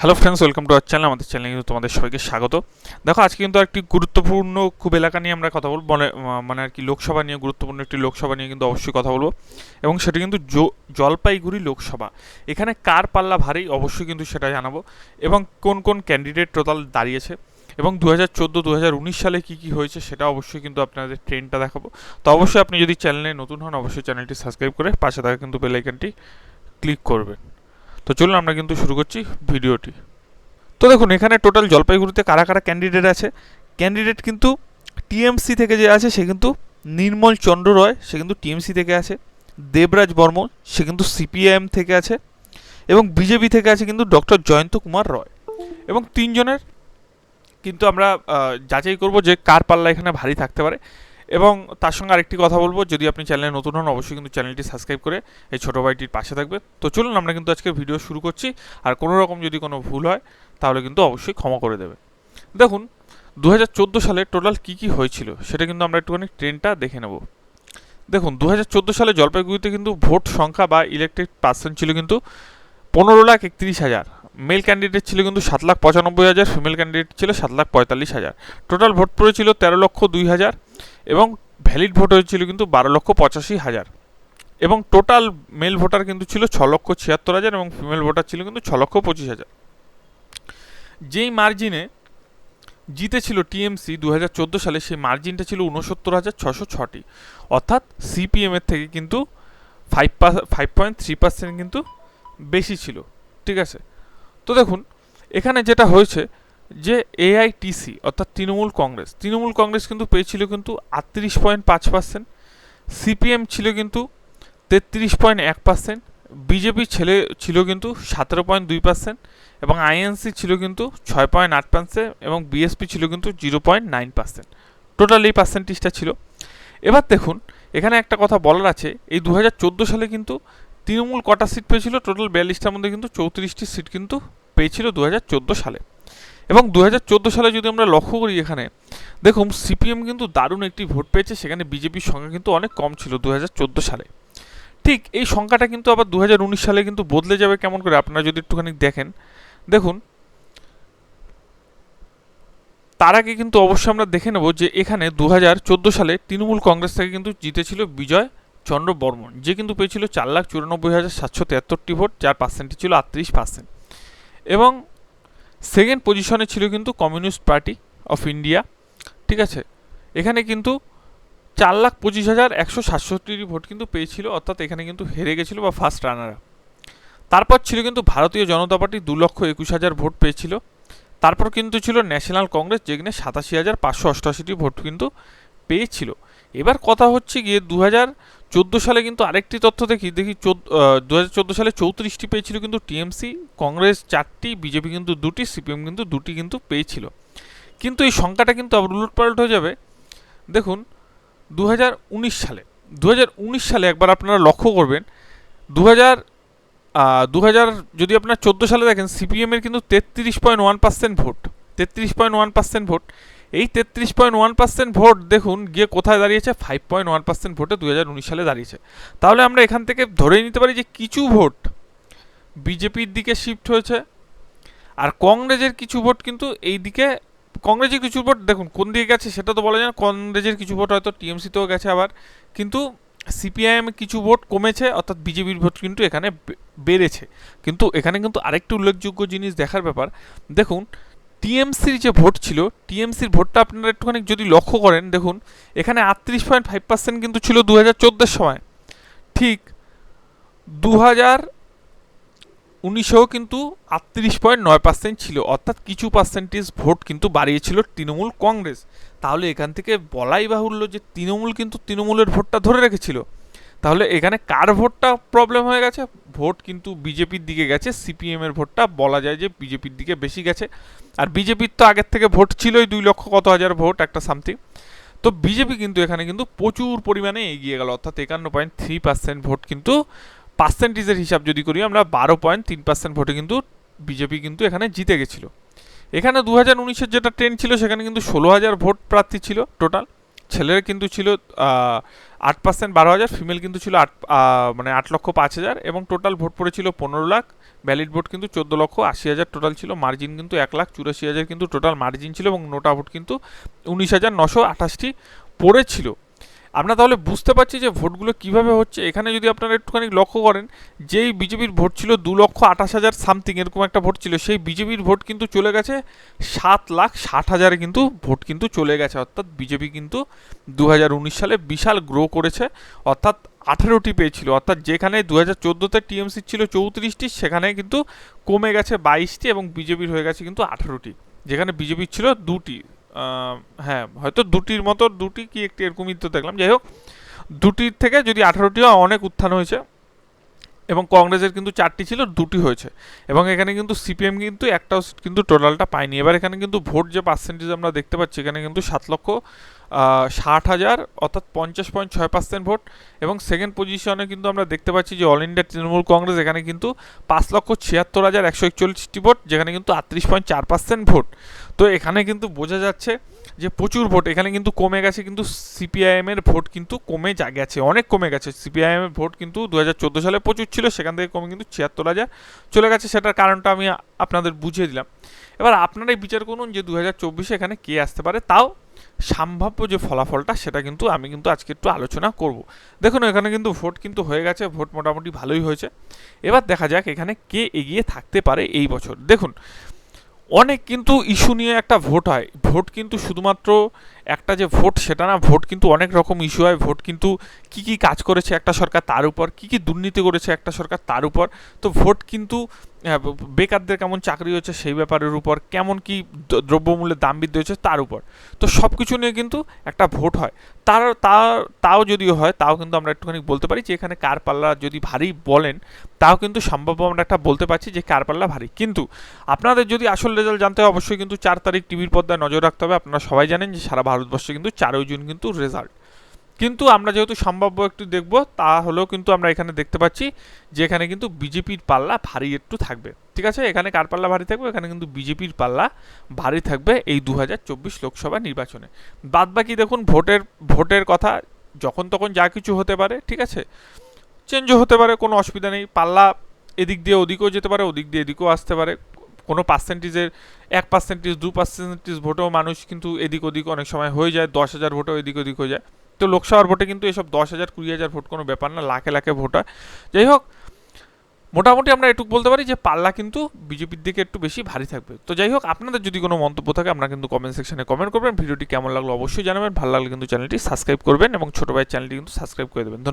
Hello friends welcome to our channel আমাদের চ্যানেলে কিন্তু তোমাদের সবাইকে স্বাগত। দেখো, আজকে কিন্তু একটি গুরুত্বপূর্ণ খুব এলাকা নিয়ে আমরা কথা বলব মানে মানে আর কি লোকসভা নিয়ে, গুরুত্বপূর্ণ একটি লোকসভা নিয়ে কিন্তু অবশ্যই কথা বলব। এবং সেটা কিন্তু জলপাইগুড়ি লোকসভা। এখানে কার পাল্লা ভারী, অবশ্যই কিন্তু সেটা জানাব। এবং কোন কোন ক্যান্ডিডেট টোটাল দাঁড়িয়েছে? এবং দু হাজার চোদ্দ দু হাজার উনিশ সালে কী কী হয়েছে, সেটা অবশ্যই কিন্তু আপনাদের ট্রেনটা দেখাবো। তো অবশ্যই আপনি যদি চ্যানেলে নতুন হন, অবশ্যই চ্যানেলটি সাবস্ক্রাইব করে পাশে থাকা কিন্তু বেলাইকানটি ক্লিক করবেন। তো চলুন আমরা কিন্তু শুরু করছি ভিডিওটি। তো দেখুন, এখানে টোটাল জলপাইগুড়িতে কারা কারা ক্যান্ডিডেট আছে? ক্যান্ডিডেট কিন্তু টিএমসি থেকে যে আছে, সে কিন্তু নির্মল চন্দ্র রয়, সে কিন্তু টিএমসি থেকে আছে। দেবরাজ বর্মন, সে কিন্তু সিপিআইএম থেকে আছে। এবং বিজেপি থেকে আছে কিন্তু ডক্টর জয়ন্ত কুমার রয়। এবং তিনজনের কিন্তু আমরা যাচাই করব যে কার পাল্লা এখানে ভারী থাকতে পারে। এবং তার সঙ্গে আরেকটি কথা বলব, যদি আপনি চ্যানেলে নতুন হন, অবশ্যই কিন্তু চ্যানেলটি সাবস্ক্রাইব করে এই ছোটো ভাইটির পাশে থাকবে। তো চলুন, আমরা কিন্তু আজকে ভিডিও শুরু করছি। আর কোনো রকম যদি কোনো ভুল হয়, তাহলে কিন্তু অবশ্যই ক্ষমা করে দেবে। দেখুন দু হাজার চোদ্দ সালে টোটাল কী কী হয়েছিল, সেটা কিন্তু আমরা একটুখানি ট্রেনটা দেখে নেব। দেখুন দু হাজার চোদ্দ সালে জলপাইগুড়িতে কিন্তু ভোট সংখ্যা বা ইলেকট্রিক পার্সেন্ট ছিল কিন্তু পনেরো লাখ একত্রিশ হাজার। মেল ক্যান্ডিডেট ছিল কিন্তু সাত লাখ পঁচানব্বই হাজার ফিমেল ক্যান্ডিডেট ছিল সাত লাখ পঁয়তাল্লিশ হাজার। টোটাল ভোট পড়েছিল তেরো লক্ষ দুই হাজার এবং ভ্যালিড ভোট হয়েছিল কিন্তু বারো লক্ষ পঁচাশি হাজার। এবং টোটাল মেল ভোটার কিন্তু ছিল ছ লক্ষ ছিয়াত্তর হাজার এবং ফিমেল ভোটার ছিল কিন্তু ছ লক্ষ পঁচিশ হাজার। যেই মার্জিনে জিতেছিল টিএমসি দু হাজার চোদ্দ সালে, সেই মার্জিনটা ছিল উনসত্তর হাজার ছশো ছটি। অর্থাৎ সিপিএমের থেকে কিন্তু five five point three percent কিন্তু বেশি ছিল। ঠিক আছে? তো দেখুন, এখানে যেটা হয়েছে যে এআইটিসি অর্থাৎ তৃণমূল কংগ্রেস তৃণমূল কংগ্রেস কিন্তু পেয়েছিল কিন্তু আটত্রিশ পয়েন্ট পাঁচ পার্সেন্ট সিপিএম ছিল কিন্তু তেত্রিশ পয়েন্ট এক পার্সেন্ট বিজেপি ছেলে, ছিল কিন্তু সতেরো পয়েন্ট দুই পার্সেন্ট এবং আইএনসি ছিল কিন্তু ছয় পয়েন্ট আট পার্সেন্ট এবং বিএসপি ছিল কিন্তু zero point nine percent. Total এই পার্সেন্টেজটা ছিল। এবার দেখুন, এখানে একটা কথা বলার আছে, এই দু সালে কিন্তু তৃণমূল কটা সিট পেয়েছিল? টোটাল বিয়াল্লিশটার মধ্যে কিন্তু চৌত্রিশটি সিট কিন্তু পেয়েছিল দু হাজার চোদ্দ সালে। এবং দু হাজার চোদ্দ সালে যদি আমরা লক্ষ্য করি এখানে, দেখুন সিপিএম কিন্তু দারুণ একটি ভোট পেয়েছে, সেখানে বিজেপির সংখ্যা কিন্তু অনেক কম ছিল দু হাজার চোদ্দ সালে। ঠিক এই সংখ্যাটা কিন্তু আবার দু সালে কিন্তু বদলে যাবে কেমন করে? আপনারা যদি একটুখানি দেখেন, দেখুন, তার আগে কিন্তু অবশ্যই আমরা দেখে নেব যে এখানে দু হাজার চোদ্দ সালে তৃণমূল কংগ্রেস থেকে কিন্তু জিতেছিল বিজয় চন্দ্র বর্মন যে কিন্তু পেয়েছিল চার লাখ চুরানব্বই হাজার সাতশো তিয়াত্তরটি ভোট, যার পার্সেন্টেজ ছিল আটত্রিশ পার্সেন্ট এবং সেকেন্ড পজিশনে ছিল কিন্তু কমিউনিস্ট পার্টি অফ ইন্ডিয়া ঠিক আছে? এখানে কিন্তু চার লাখ পঁচিশ হাজার একশো সাতষট্টি ভোট কিন্তু পেয়েছিল, অর্থাৎ এখানে কিন্তু হেরে গেছিল বা ফার্স্ট রানার তারপর ছিল কিন্তু ভারতীয় জনতা পার্টি দু লক্ষ একুশ হাজার ভোট পেয়েছিল। তারপর কিন্তু ছিল ন্যাশনাল কংগ্রেস যেখানে সাতাশি হাজার পাঁচশো অষ্টআশিটি ভোট কিন্তু পেয়েছিল। এবার কথা হচ্ছে গিয়ে দু হাজার চোদ্দ সালে কিন্তু আরেকটি তথ্য দেখি দেখি দু চোদ্দ সালে চৌত্রিশটি পেয়েছিল কিন্তু টিএমসি, কংগ্রেস চারটি, বিজেপি কিন্তু দুটি, সিপিএম কিন্তু দুটি কিন্তু পেয়েছিল। কিন্তু এই সংখ্যাটা কিন্তু আবার উলটপালট হয়ে যাবে। দেখুন দু হাজার উনিশ সালে দু হাজার উনিশ সালে একবার আপনারা লক্ষ্য করবেন দু হাজার যদি আপনার চোদ্দ সালে দেখেন, সিপিএমের কিন্তু তেত্রিশ পয়েন্ট ওয়ান পার্সেন্ট ভোট, তেত্রিশ পয়েন্ট ওয়ান পার্সেন্ট ভোট। এই তেত্রিশ পয়েন্ট ওয়ান পার্সেন্ট ভোট দেখুন, গিয়ে কোথায় দাঁড়িয়েছে? ফাইভ পয়েন্ট ওয়ান পার্সেন্ট ভোটে দু হাজার উনিশ সালে দাঁড়িয়েছে। তাহলে আমরা এখান থেকে ধরে নিতে পারি যে কিছু ভোট বিজেপির দিকে শিফট হয়েছে, আর কংগ্রেসের কিছু ভোট কিন্তু এই দিকে, কংগ্রেসের কিছু ভোট দেখুন, কোন দিকে গেছে সেটা তো বলা যায় না, কংগ্রেসের কিছু ভোট হয়তো টিএমসিতেও গেছে আবার, কিন্তু সিপিআইএম কিছু ভোট কমেছে, অর্থাৎ বিজেপির ভোট কিন্তু এখানে বেড়েছে। কিন্তু এখানে কিন্তু আরেকটি উল্লেখযোগ্য জিনিস দেখার ব্যাপার, দেখুন টিএমসির যে ভোট ছিল, টিএমসির ভোটটা আপনারা একটুখানি যদি লক্ষ্য করেন, দেখুন, এখানে আটত্রিশ পয়েন্ট ফাইভ পার্সেন্ট কিন্তু ছিল দু হাজার চোদ্দোর সময়। ঠিক দু হাজার উনিশেও কিন্তু আটত্রিশ পয়েন্ট নয় পার্সেন্ট ছিল, অর্থাৎ কিছু পার্সেন্টেজ ভোট কিন্তু বাড়িয়েছিল তৃণমূল কংগ্রেস। তাহলে এখান থেকে বলাই বাহুল্য যে তৃণমূল কিন্তু তৃণমূলের ভোটটা ধরে রেখেছিল। তাহলে এখানে কার ভোটটা প্রবলেম হয়ে গেছে? ভোট কিন্তু বিজেপির দিকে গেছে সিপিএম এর ভোটটা বলা যায় যে বিজেপির দিকে বেশি গেছে। আর বিজেপির তো আগের থেকে ভোট ছিলই দুই লক্ষ কত হাজার ভোট, একটা সামথিং তো বিজেপি কিন্তু এখানে কিন্তু প্রচুর পরিমাণে এগিয়ে গেল, অর্থাৎ একান্ন পয়েন্ট থ্রি পার্সেন্ট ভোট কিন্তু পার্সেন্টেজের হিসাব যদি করি আমরা, বারো পয়েন্ট তিন পার্সেন্ট ভোটে কিন্তু বিজেপি কিন্তু এখানে জিতে গেছিল। এখানে দু হাজার উনিশের যেটা ট্রেন্ড ছিল, সেখানে কিন্তু ষোলো হাজার ভোট প্রার্থী ছিল টোটাল ছেলের কিন্তু ছিল আট পার্সেন্ট বারো হাজার ফিমেল কিন্তু ছিল আট মানে আট লক্ষ পাঁচ হাজার এবং টোটাল ভোট পড়েছিল পনেরো লাখ। ভ্যালিড ভোট কিন্তু চোদ্দ লক্ষ আশি হাজার টোটাল ছিল মার্জিন কিন্তু এক লাখ চুরাশি হাজার কিন্তু টোটাল মার্জিন ছিল এবং নোটা ভোট কিন্তু উনিশ হাজার নশো আঠাশটি পড়েছিল। আমরা তাহলে বুঝতে পারছি যে ভোটগুলো কীভাবে হচ্ছে। এখানে যদি আপনারা একটুখানি লক্ষ্য করেন, যেই বিজেপির ভোট ছিল দু লক্ষ আঠাশ হাজার সামথিং এরকম একটা ভোট ছিল, সেই বিজেপির ভোট কিন্তু চলে গেছে সাত লাখ ষাট হাজারে কিন্তু ভোট কিন্তু চলে গেছে। অর্থাৎ বিজেপি কিন্তু দু হাজার উনিশ সালে বিশাল গ্রো করেছে, অর্থাৎ আঠেরোটি পেয়েছিল। অর্থাৎ যেখানে দু হাজার চোদ্দোতে টিএমসি ছিল চৌত্রিশটি, সেখানে কিন্তু কমে গেছে বাইশটি এবং বিজেপির হয়ে গেছে কিন্তু আঠেরোটি। যেখানে বিজেপির ছিল দুটি। হ্যাঁ হয়তো দুটির মতো, দুটি কি একটি এরকমই তো দেখলাম। যাই হোক, দুটির থেকে যদি আঠারোটিও অনেক উত্থান হয়েছে এবং কংগ্রেসের কিন্তু চারটি ছিল, দুটি হয়েছে। এবং এখানে কিন্তু সিপিএম কিন্তু একটাও কিন্তু টোটালটা পায়নি। এবার এখানে কিন্তু ভোট যে পার্সেন্টেজ আমরা দেখতে পাচ্ছি, এখানে কিন্তু সাত লক্ষ ষাট হাজার, অর্থাৎ পঞ্চাশ পয়েন্ট ছয় পার্সেন্ট ভোট। এবং সেকেন্ড পজিশনে কিন্তু আমরা দেখতে পাচ্ছি যে অল ইন্ডিয়া তৃণমূল কংগ্রেস এখানে কিন্তু পাঁচ লক্ষ ছিয়াত্তর হাজার একশো একচল্লিশটি ভোট, যেখানে কিন্তু আটত্রিশ পয়েন্ট চার পার্সেন্ট ভোট। তো এখানে কিন্তু বোঝা যাচ্ছে যে প্রচুর ভোট। এখানে কিন্তু কমে গেছে, কিন্তু সিপিআইএমের ভোট কিন্তু কমে যা, গেছে, অনেক কমে গেছে। সিপিআইএমের ভোট কিন্তু দু হাজার চোদ্দ সালে প্রচুর ছিল, সেখান থেকে কমে কিন্তু ছিয়াত্তর হাজার চলে গেছে। সেটার কারণটা আমি আপনাদের বুঝিয়ে দিলাম। এবার আপনারাই বিচার করুন যে দু হাজার চব্বিশে এখানে কে আসতে পারে। তাও সম্ভাব্য যে ফলাফলটা, সেটা কিন্তু আমি কিন্তু আজকে একটু আলোচনা করব। দেখুন, এখানে কিন্তু ভোট কিন্তু হয়ে গেছে, ভোট মোটামুটি ভালোই হয়েছে। এবার দেখা যাক এখানে কে এগিয়ে থাকতে পারে এই বছর। দেখুন, অনেক কিন্তু ইস্যু নিয়ে একটা ভোট হয়। ভোট কিন্তু শুধুমাত্র একটা যে ভোট সেটা না ভোট কিন্তু অনেক রকম ইস্যু হয়। ভোট কিন্তু কি কি কাজ করেছে একটা সরকার তার উপর, কি কি দুর্নীতি করেছে একটা সরকার তার উপর। তো ভোট কিন্তু বেকারদের কেমন চাকরি হচ্ছে সেই ব্যাপারের উপর, কেমন কি দ্রব্যমূল্যের দাম বৃদ্ধি হচ্ছে তার উপর। তো সব কিছু নিয়ে কিন্তু একটা ভোট হয়। তার তাও যদিও হয়, তাও কিন্তু আমরা একটুখানি বলতে পারি যে এখানে কার পাল্লা যদি ভারী বলেন, তাও কিন্তু সম্ভাব্য আমরা একটা বলতে পারছি যে কার পাল্লা ভারী। কিন্তু আপনাদের যদি আসল রেজাল্ট জানতে হয়, অবশ্যই কিন্তু চার তারিখ টিভির পর্দায় নজর রাখতে হবে। আপনারা সবাই জানেন যে সারা ভারতবর্ষে কিন্তু চারই জুন কিন্তু রেজাল্ট কিন্তু আমরা যেহেতু সম্ভাব্য একটু দেখব, তা হলেও কিন্তু আমরা এখানে দেখতে পাচ্ছি যে এখানে কিন্তু বিজেপির পাল্লা ভারী একটু থাকবে। ঠিক আছে? এখানে কার পাল্লা ভারী থাকবে? এখানে কিন্তু বিজেপির পাল্লা ভারী থাকবে এই দু হাজার চব্বিশ লোকসভা নির্বাচনে। বাদ বাকি দেখুন, ভোটের ভোটের কথা যখন তখন যা কিছু হতে পারে, ঠিক আছে? চেঞ্জও হতে পারে, কোনো অসুবিধা নেই। পাল্লা এদিক দিয়ে ওদিকেও যেতে পারে, ওদিক দিয়ে এদিকেও আসতে পারে। কোনো পার্সেন্টেজের এক পার্সেন্টেজ দু পার্সেন্টেজ ভোটেও মানুষ কিন্তু এদিক ওদিক অনেক সময় হয়ে যায়, দশ হাজার ভোটেও এদিক ওদিক হয়ে যায়। তো লোকসভার ভোটে কিন্তু এসব দশ হাজার, কুড়ি হাজার ভোট কোনো ব্যাপার না, লাখে লাখে ভোট হয়। যাই হোক, মোটামুটি আমরা এটুকু বলতে পারি যে পাল্লা কিন্তু বিজেপির দিকে একটু বেশি ভারী থাকবে। তো যাই হোক, আপনাদের যদি কোনো মন্তব্য থাকে আপনারা কিন্তু কমেন্ট সেকশনে কমেন্ট করবেন। ভিডিওটি কেমন লাগল অবশ্যই জানাবেন। ভালো লাগলে কিন্তু চ্যানেলটি সাবস্ক্রাইব করবেন এবং ছোটো ভাইয়ের চ্যানেলটি কিন্তু সাবস্ক্রাইব করে দেবেন। ধন্যবাদ।